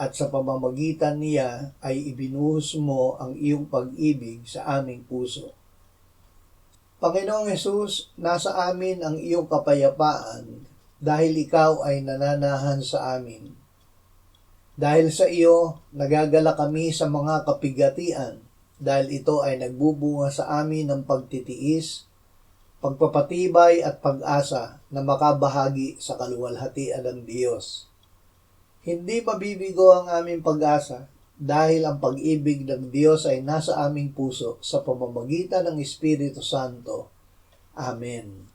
at sa pamamagitan niya ay ibinuhos mo ang iyong pag-ibig sa aming puso. Panginoong Yesus, nasa amin ang iyong kapayapaan dahil ikaw ay nananahan sa amin. Dahil sa iyo, nagagala kami sa mga kapigatian dahil ito ay nagbubunga sa amin ng pagtitiis, pagpapatibay at pag-asa na makabahagi sa kaluwalhatian ng Diyos. Hindi mabibigo ang aming pag-asa dahil ang pag-ibig ng Diyos ay nasa aming puso sa pamamagitan ng Espiritu Santo. Amen.